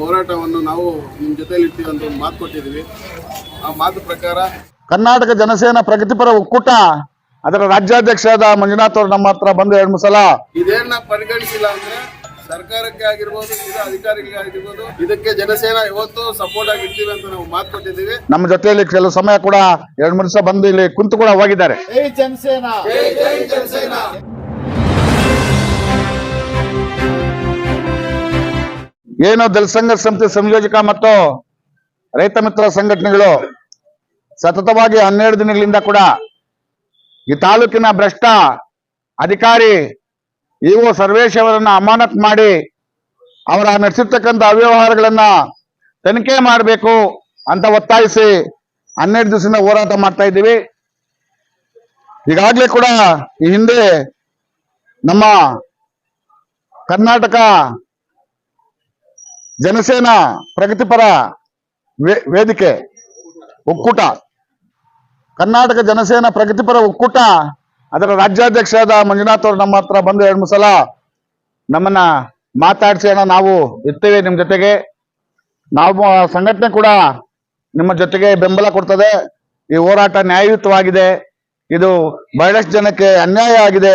ಹೋರಾಟವನ್ನು ನಾವು ನಿಮ್ಮ ಜೊತೆಲಿ ಇರ್ತೀವಿ ಅಂತ ಒಂದು ಮಾತು ಕೊಟ್ಟಿದ್ದೀವಿ ಆ ಮಾತು ಪ್ರಕಾರ ಕರ್ನಾಟಕ ಜನಸೇನಾ ಪ್ರಗತಿಪರ ಒಕ್ಕೂಟ. ಅದರ ರಾಜ್ಯಾಧ್ಯಕ್ಷರಾದ ಮಂಜುನಾಥ್ ಅವರು ನಮ್ಮ ಹತ್ರ ಬಂದು ಎರಡು ಮೂರು ಸಲ ಇದೇನ ಪರಿಗಣಿಸಿಲ್ಲ ಅಂದ್ರೆ ಸರ್ಕಾರಕ್ಕೆ ಆಗಿರ್ಬೋದು ಇದು ಅಧಿಕಾರಿಗಳಿಗೆ ಆಗಿರ್ಬೋದು ಇದಕ್ಕೆ ಜನಸೇನಾ ಇವತ್ತು ಸಪೋರ್ಟ್ ಆಗಿ ಇರ್ತೀವಿ ಅಂತ ನಾವು ಮಾತು ಕೊಟ್ಟಿದ್ದೀವಿ ನಮ್ಮ ಜೊತೆಯಲ್ಲಿ ಕೆಲವು ಸಮಯ ಕೂಡ ಎರಡು ಮೂರು ದಿವಸ ಬಂದು ಇಲ್ಲಿ ಕುಂತು ಕೂಡ ಹೋಗಿದ್ದಾರೆ. ಜೈ ಜನಸೇನಾ. ಏನು ದಲಿತ ಸಂಸ್ಥೆ ಸಂಯೋಜಕ ಮತ್ತು ರೈತ ಮಿತ್ರ ಸಂಘಟನೆಗಳು ಸತತವಾಗಿ ಹನ್ನೆರಡು ದಿನಗಳಿಂದ ಕೂಡ ಈ ತಾಲೂಕಿನ ಭ್ರಷ್ಟ ಅಧಿಕಾರಿ ಇವು ಸರ್ವೇಶ್ ಅವರನ್ನ ಅಮಾನತ್ ಮಾಡಿ ಅವರ ನಡೆಸಿರ್ತಕ್ಕಂಥ ಅವ್ಯವಹಾರಗಳನ್ನ ತನಿಖೆ ಮಾಡಬೇಕು ಅಂತ ಒತ್ತಾಯಿಸಿ ಹನ್ನೆರಡು ದಿವಸದಿಂದ ಹೋರಾಟ ಮಾಡ್ತಾ ಇದ್ದೀವಿ. ಈಗಾಗಲೇ ಕೂಡ ಈ ಹಿಂದೆ ನಮ್ಮ ಕರ್ನಾಟಕ ಜನಸೇನಾ ಪ್ರಗತಿಪರ ವೇದಿಕೆ, ಒಕ್ಕೂಟ. ಕರ್ನಾಟಕ ಜನಸೇನಾ ಪ್ರಗತಿಪರ ಒಕ್ಕೂಟ. ಅದರ ರಾಜ್ಯಾಧ್ಯಕ್ಷರಾದ ಮಂಜುನಾಥ್ ಅವರು ನಮ್ಮ ಹತ್ರ ಬಂದು ಎರಡು ಮೂರು ಸಲ ನಮ್ಮನ್ನ ಮಾತಾಡಿಸಿ ಅಣ್ಣ, ನಾವು ಇರ್ತೇವೆ ನಿಮ್ಮ ಜೊತೆಗೆ. ನಾವು ಸಂಘಟನೆ ಕೂಡ ನಿಮ್ಮ ಜೊತೆಗೆ ಬೆಂಬಲ ಕೊಡ್ತದೆ. ಈ ಹೋರಾಟ ನ್ಯಾಯಯುತವಾಗಿದೆ. ಇದು ಬಹಳಷ್ಟು ಜನಕ್ಕೆ ಅನ್ಯಾಯ ಆಗಿದೆ.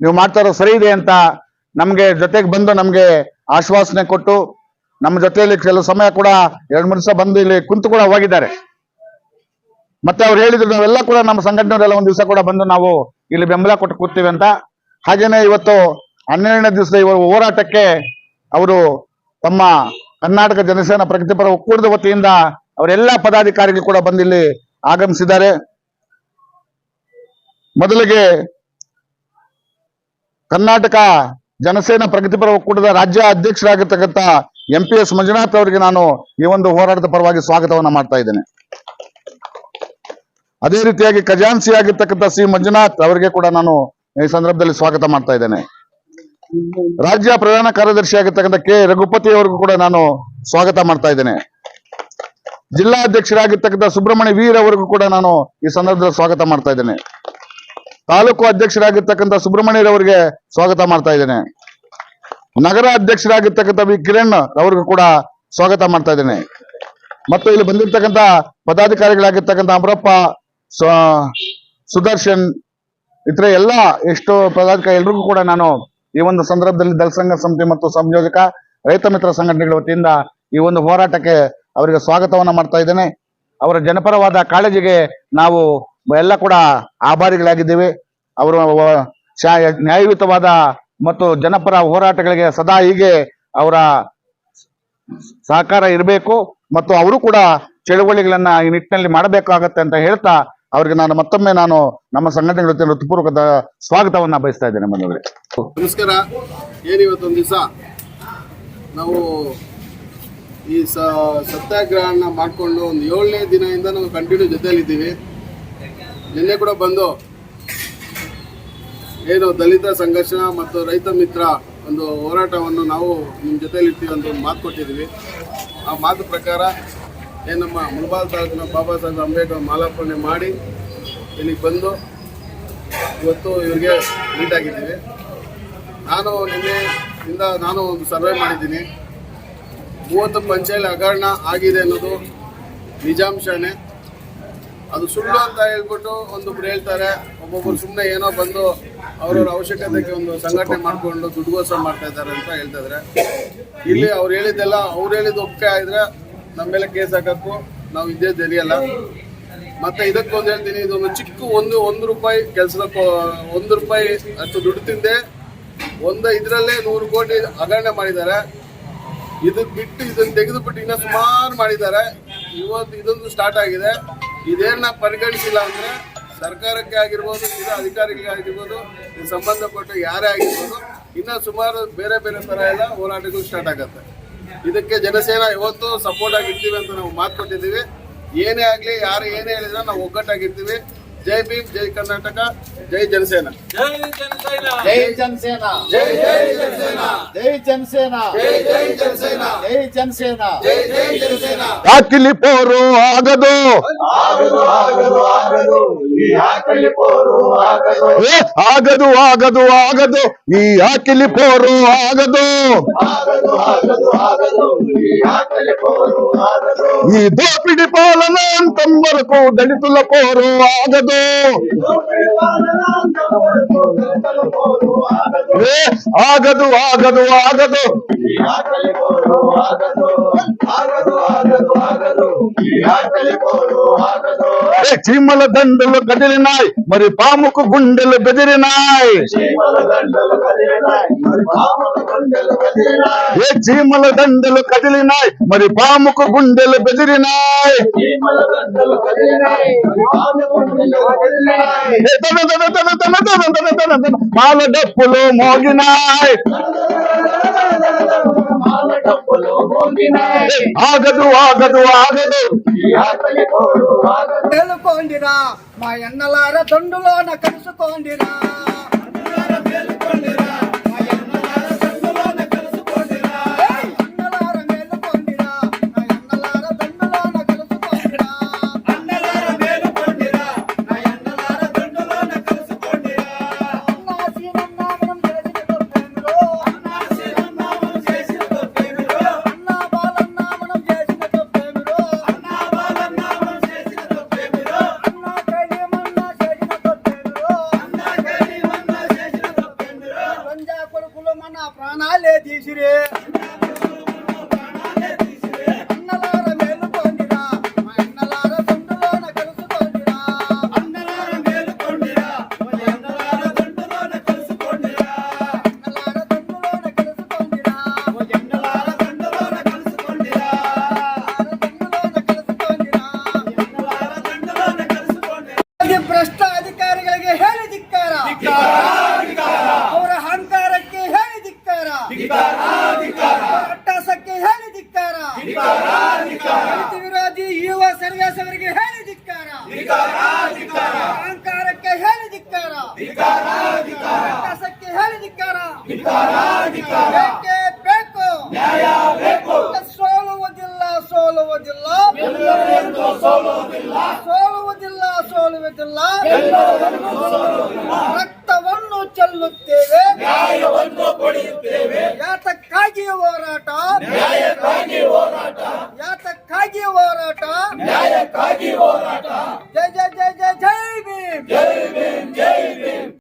ನೀವು ಮಾಡ್ತಾ ಇರೋ ಸರಿ ಇದೆ ಅಂತ ನಮಗೆ ಜೊತೆಗೆ ಬಂದು ನಮಗೆ ಆಶ್ವಾಸನೆ ಕೊಟ್ಟು ನಮ್ಮ ಜೊತೆಯಲ್ಲಿ ಕೆಲವು ಸಮಯ ಕೂಡ ಎರಡು ಮೂರು ದಿವಸ ಬಂದು ಇಲ್ಲಿ ಕುಂತು ಕೂಡ ಹೋಗಿದ್ದಾರೆ. ಮತ್ತೆ ಅವ್ರು ಹೇಳಿದ್ರು, ನಾವೆಲ್ಲ ಕೂಡ ನಮ್ಮ ಸಂಘಟನೆಯವರೆಲ್ಲ ಒಂದು ದಿವಸ ಕೂಡ ಬಂದು ನಾವು ಇಲ್ಲಿ ಬೆಂಬಲ ಕೊಟ್ಟು ಕೂತೀವಿ ಅಂತ. ಹಾಗೇನೆ ಇವತ್ತು ಹನ್ನೆರಡನೇ ದಿವಸದ ಇವರು ಹೋರಾಟಕ್ಕೆ ಅವರು ತಮ್ಮ ಕರ್ನಾಟಕ ಜನಸೇನಾ ಪ್ರಗತಿಪರ ಒಕ್ಕೂಟದ ವತಿಯಿಂದ ಅವರೆಲ್ಲ ಪದಾಧಿಕಾರಿಗಳು ಕೂಡ ಬಂದು ಇಲ್ಲಿ ಆಗಮಿಸಿದ್ದಾರೆ. ಮೊದಲಿಗೆ ಕರ್ನಾಟಕ ಜನಸೇನಾ ಪ್ರಗತಿಪರ ಒಕ್ಕೂಟದ ರಾಜ್ಯ ಅಧ್ಯಕ್ಷರಾಗಿರ್ತಕ್ಕಂಥ ಎಂ ಪಿ ಎಸ್ ಮಂಜುನಾಥ್ ಅವರಿಗೆ ನಾನು ಈ ಒಂದು ಹೋರಾಟದ ಪರವಾಗಿ ಸ್ವಾಗತವನ್ನ ಮಾಡ್ತಾ ಇದ್ದೇನೆ. ಅದೇ ರೀತಿಯಾಗಿ ಖಜಾನ್ಸಿ ಆಗಿರ್ತಕ್ಕಂಥ ಸಿ ಮಂಜುನಾಥ್ ಅವರಿಗೆ ಕೂಡ ನಾನು ಈ ಸಂದರ್ಭದಲ್ಲಿ ಸ್ವಾಗತ ಮಾಡ್ತಾ ಇದ್ದೇನೆ. ರಾಜ್ಯ ಪ್ರಧಾನ ಕಾರ್ಯದರ್ಶಿ ಆಗಿರ್ತಕ್ಕಂಥ ಕೆ ರಘುಪತಿ ಅವರಿಗೂ ಕೂಡ ನಾನು ಸ್ವಾಗತ ಮಾಡ್ತಾ ಇದ್ದೇನೆ. ಜಿಲ್ಲಾ ಅಧ್ಯಕ್ಷರಾಗಿರ್ತಕ್ಕಂಥ ಸುಬ್ರಹ್ಮಣ್ಯ ವೀರ್ ಅವರಿಗೂ ಕೂಡ ನಾನು ಈ ಸಂದರ್ಭದಲ್ಲಿ ಸ್ವಾಗತ ಮಾಡ್ತಾ ಇದ್ದೇನೆ. ತಾಲೂಕು ಅಧ್ಯಕ್ಷರಾಗಿರ್ತಕ್ಕಂಥ ಸುಬ್ರಹ್ಮಣ್ಯರವರಿಗೆ ಸ್ವಾಗತ ಮಾಡ್ತಾ ಇದ್ದೇನೆ. ನಗರ ಅಧ್ಯಕ್ಷರಾಗಿರ್ತಕ್ಕಂಥ ವಿ. ಕಿರಣ್ ಅವರಿಗೂ ಕೂಡ ಸ್ವಾಗತ ಮಾಡ್ತಾ ಇದ್ದೇನೆ. ಮತ್ತು ಇಲ್ಲಿ ಬಂದಿರ್ತಕ್ಕಂಥ ಪದಾಧಿಕಾರಿಗಳಾಗಿರ್ತಕ್ಕಂಥ ಅಮರಪ್ಪ ಸುದರ್ಶನ್, ಇತರ ಎಲ್ಲ ಎಷ್ಟೋ ಪದಾಧಿಕಾರಿ ಎಲ್ರಿಗೂ ಕೂಡ ನಾನು ಈ ಒಂದು ಸಂದರ್ಭದಲ್ಲಿ ದಳ ಸಂಘ ಸಮಿತಿ ಮತ್ತು ಸಂಯೋಜಕ, ರೈತ ಮಿತ್ರ ಸಂಘಟನೆಗಳ ವತಿಯಿಂದ ಈ ಒಂದು ಹೋರಾಟಕ್ಕೆ ಅವರಿಗೆ ಸ್ವಾಗತವನ್ನ ಮಾಡ್ತಾ ಇದ್ದೇನೆ. ಅವರ ಜನಪರವಾದ ಕಾಳಜಿಗೆ ನಾವು ಎಲ್ಲ ಕೂಡ ಆಭಾರಿಗಳಾಗಿದ್ದೇವೆ. ಅವರು ನ್ಯಾಯಯುತವಾದ ಮತ್ತು ಜನಪರ ಹೋರಾಟಗಳಿಗೆ ಸದಾ ಹೀಗೆ ಅವರ ಸಹಕಾರ ಇರಬೇಕು ಮತ್ತು ಅವರು ಕೂಡ ಚಳುವಳಿಗಳನ್ನ ಈ ನಿಟ್ಟಿನಲ್ಲಿ ಮಾಡಬೇಕಾಗತ್ತೆ ಅಂತ ಹೇಳ್ತಾ ಅವರಿಗೆ ನಾನು ಮತ್ತೊಮ್ಮೆ ನಾನು ನಮ್ಮ ಸಂಘಟನೆಗಳ ಹೃತ್ಪೂರ್ವಕದ ಸ್ವಾಗತವನ್ನ ಬಯಸ್ತಾ ಇದ್ದೇನೆ ಬಂಧುಗಳೇ ನಮಸ್ಕಾರ. ಏನಿವತ್ತೊಂದು ದಿವಸ? ನಾವು ಈ ಸತ್ಯಾಗ್ರಹನ ಮಾಡಿಕೊಂಡು ಒಂದು ಏಳನೇ ದಿನದಿಂದ ನಾವು ಕಂಟಿನ್ಯೂ ಜೊತೆಯಲ್ಲಿದ್ದೀವಿ. ನಿನ್ನೆ ಕೂಡ ಬಂದು ಏನು ದಲಿತ ಸಂಘರ್ಷ ಮತ್ತು ರೈತ ಮಿತ್ರ ಒಂದು ಹೋರಾಟವನ್ನು ನಾವು ನಿಮ್ಮ ಜೊತೆಯಲ್ಲಿ ಇರ್ತೀವಿ ಅಂತ ಒಂದು ಮಾತು ಕೊಟ್ಟಿದ್ದೀವಿ. ಆ ಮಾತು ಪ್ರಕಾರ ಏನು ನಮ್ಮ ಮುಳಬಾಲ್ ತಾಲೂಕಿನ ಬಾಬಾ ಸಾಹೇಬ್ ಅಂಬೇಡ್ಕರ್ ಮಾಲಾರ್ಪಣೆ ಮಾಡಿ ಇಲ್ಲಿಗೆ ಬಂದು ಇವತ್ತು ಇವರಿಗೆ ಮೀಟ್ ಆಗಿದ್ದೀವಿ. ನಾನು ಇಂದ ನಾನು ಒಂದು ಸರ್ವೆ ಮಾಡಿದ್ದೀನಿ. ಮೂವತ್ತು ಪಂಚಾಯತ್ ಹಗರಣ ಆಗಿದೆ ಅನ್ನೋದು ನಿಜಾಂಶನೇ. ಅದು ಸುಳ್ಳು ಅಂತ ಹೇಳ್ಬಿಟ್ಟು ಒಂದೊಬ್ರು ಹೇಳ್ತಾರೆ. ಒಬ್ಬೊಬ್ರು ಸುಮ್ಮನೆ ಏನೋ ಬಂದು ಅವ್ರವ್ರ ಅವಶ್ಯಕತೆಗೆ ಒಂದು ಸಂಘಟನೆ ಮಾಡ್ಕೊಂಡು ದುಡ್ಡುಗೋಸ್ಕರ ಮಾಡ್ತಾ ಇದ್ದಾರೆ ಅಂತ ಹೇಳ್ತಾ ಇದ್ದಾರೆ ಇಲ್ಲಿ ಅವ್ರು ಹೇಳಿದ್ದೆಲ್ಲ, ಅವ್ರು ಹೇಳಿದ ಒಪ್ಪಿಗೆ ಆದ್ರೆ ನಮ್ಮ ಮೇಲೆ ಕೇಸ್ ಹಾಕಕ್ಕೂ ನಾವು ಇದ್ದೇ ತೆರೆಯಲ್ಲ ಮತ್ತೆ ಇದಕ್ಕೊಂದು ಹೇಳ್ತೀನಿ ಇದೊಂದು ಚಿಕ್ಕ ಒಂದು ಒಂದು ರೂಪಾಯಿ ಕೆಲಸದ ಒಂದು ರೂಪಾಯಿ ಅಷ್ಟು ದುಡ್ಡು ತಿಂದೆ, ಒಂದು ಇದರಲ್ಲೇ ನೂರು ಕೋಟಿ ಹಗರಣೆ ಮಾಡಿದ್ದಾರೆ. ಇದಕ್ಕೆ ಬಿಟ್ಟು ಇದನ್ನು ತೆಗೆದುಬಿಟ್ಟು ಇನ್ನ ಸುಮಾರು ಮಾಡಿದ್ದಾರೆ. ಇವತ್ತು ಇದೊಂದು ಸ್ಟಾರ್ಟ್ ಆಗಿದೆ. ಇದೇನ ಪರಿಗಣಿಸಿಲ್ಲ ಅಂದ್ರೆ ಸರ್ಕಾರಕ್ಕೆ ಆಗಿರ್ಬೋದು, ಇದು ಅಧಿಕಾರಿಗಳಿಗೆ ಆಗಿರ್ಬೋದು ಸಂಬಂಧಪಟ್ಟ ಯಾರೇ ಆಗಿರ್ಬೋದು, ಇನ್ನ ಸುಮಾರು ಬೇರೆ ಬೇರೆ ತರ ಎಲ್ಲ ಹೋರಾಟಗಳು ಸ್ಟಾರ್ಟ್ ಆಗುತ್ತೆ. ಇದಕ್ಕೆ ಜನಸೇನಾ ಇವತ್ತು ಸಪೋರ್ಟ್ ಆಗಿರ್ತೀವಿ ಅಂತ ನಾವು ಮಾತು ಕೊಟ್ಟಿದ್ದೀವಿ. ಏನೇ ಆಗಲಿ, ಯಾರು ಏನೇ ಹೇಳಿದ್ರೆ ನಾವು ಒಗ್ಗಟ್ಟಾಗಿರ್ತೀವಿ. ಜೈ ಭೀಮ್ ಜೈ ಕರ್ನಾಟಕ ಜೈ ಜನಸೇನಾ ಜೈ ಜನಸೇನಾ ಜೈ ಜನಸೇನಾ ಜೈ ಜನಸೇನಾ ಯಾಕಿಲ್ಲಿ ಪೋರು ಆಗದು ಏ, ಆಗದು ಆಗದು ಆಗದು ಈ ఆగదు. ఆగదు ఆగదు ఈ ఆకిలి పోరు ఆగదు ఈ దోపిడి పాలన అంతం వరకు దళితుల పోరు ఆగదు. ఆగదు ఆగదు ఆగదు. చీమల దండలు కదిలినాయి మరి పాముకు గుండెలు బెదిరినాయి ఏ చీమల దండలు కదిలినాయి మరి పాముకు గుండెలు బెదిరినాయి పాల డప్పులు మోగినాయి తప్పులు ఆగదు ఆగదు ఆగదు. తెలుపోండిరా మా ఎన్నలార తొండులోన కలుసుకోండిరా. తీసిరే. ಅಟ್ಟಹಾಸಕ್ಕೆ ಹೇಳಿ ಧಿಕ್ಕಾರ. ದಲಿತ ವಿರೋಧಿ ಯುವ ಸರ್ವೇಸ್ ಅವರಿಗೆ ಹೇಳಿ ಧಿಕ್ಕಾರ. ಅಹಂಕಾರಕ್ಕೆ ಹೇಳಿ ಧಿಕ್ಕಾರ. ಅಟ್ಟಹಾಸಕ್ಕೆ ಹೇಳಿ ಧಿಕ್ಕಾರ. ಪಡೆಯುತ್ತೇವೆ ನ್ಯಾಯವನ್ನು ಪಡೆಯುತ್ತೇವೆ. ಯಾತಕ್ಕಾಗಿ ಹೋರಾಟ. ನ್ಯಾಯಕ್ಕಾಗಿ ಹೋರಾಟ. ಯಾತಕ್ಕಾಗಿ ಹೋರಾಟ. ನ್ಯಾಯಕ್ಕಾಗಿ ಹೋರಾಟ.